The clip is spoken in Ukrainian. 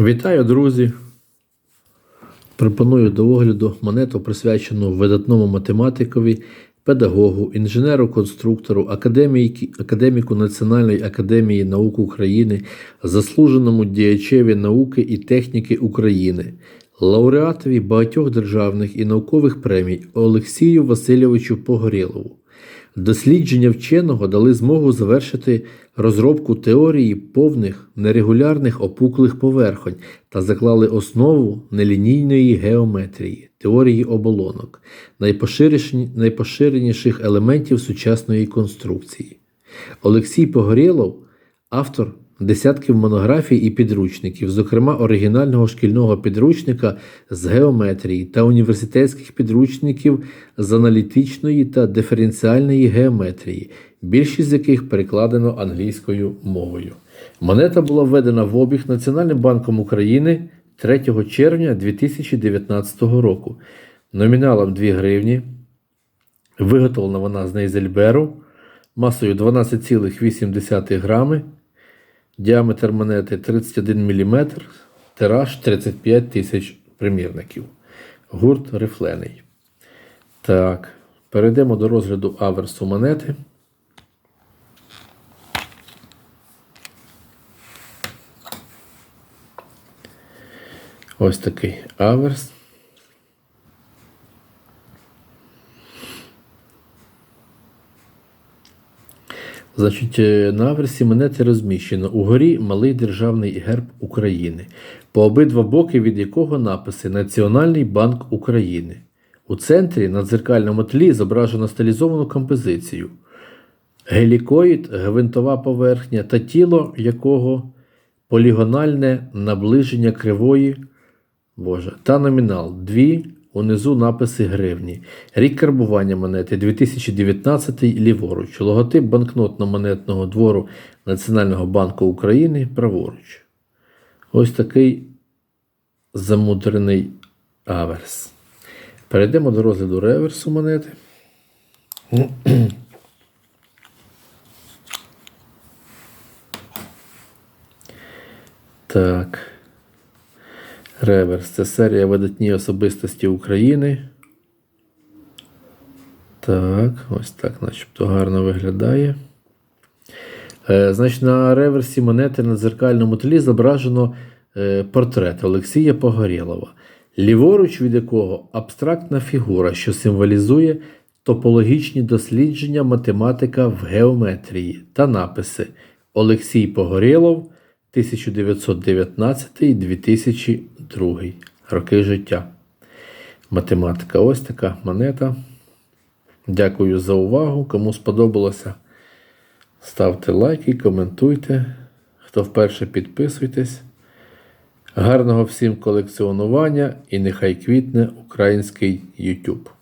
Вітаю, друзі! Пропоную до огляду монету, присвячену видатному математикові, педагогу, інженеру-конструктору, академіку Національної академії наук України, заслуженому діячеві науки і техніки України, лауреатові багатьох державних і наукових премій Олексію Васильовичу Погорєлову. Дослідження вченого дали змогу завершити розробку теорії повних нерегулярних опуклих поверхонь та заклали основу нелінійної геометрії, теорії оболонок, найпоширеніших елементів сучасної конструкції. Олексій Погорєлов автор десятків монографій і підручників, зокрема оригінального шкільного підручника з геометрії та університетських підручників з аналітичної та диференціальної геометрії, більшість з яких перекладено англійською мовою. Монета була введена в обіг Національним банком України 3 червня 2019 року. Номіналом 2 гривні. Виготовлена вона з Нейзельберу масою 12,8 грами, діаметр монети 31 мм, тираж 35 тисяч примірників. Гурт рифлений. Так, перейдемо до розгляду аверсу монети. Ось такий аверс. Значить, е, на аверсі монети розміщено угорі малий державний герб України, по обидва боки від якого написи Національний банк України. У центрі на дзеркальному тлі зображено стилізовану композицію. Гелікоїд, гвинтова поверхня та тіло якого полігональне наближення кривої Боже, та номінал 2, унизу написи гривні. Рік карбування монети 2019 ліворуч. Логотип банкнотно-монетного двору Національного банку України праворуч. Ось такий замудрений аверс. Перейдемо до розгляду реверсу монети. Так. Реверс це серія видатні особистості України. Так, ось так, начебто гарно виглядає. Е, значить, на реверсі монети на дзеркальному тлі зображено е, портрет Олексія Погорєлова, ліворуч від якого абстрактна фігура, що символізує топологічні дослідження математика в геометрії та написи Олексій Погорєлов 1919-2002 роки життя. Математика. Ось така монета. Дякую за увагу. Кому сподобалося, ставте лайки, коментуйте. Хто вперше підписуйтесь. Гарного всім колекціонування і нехай квітне український YouTube.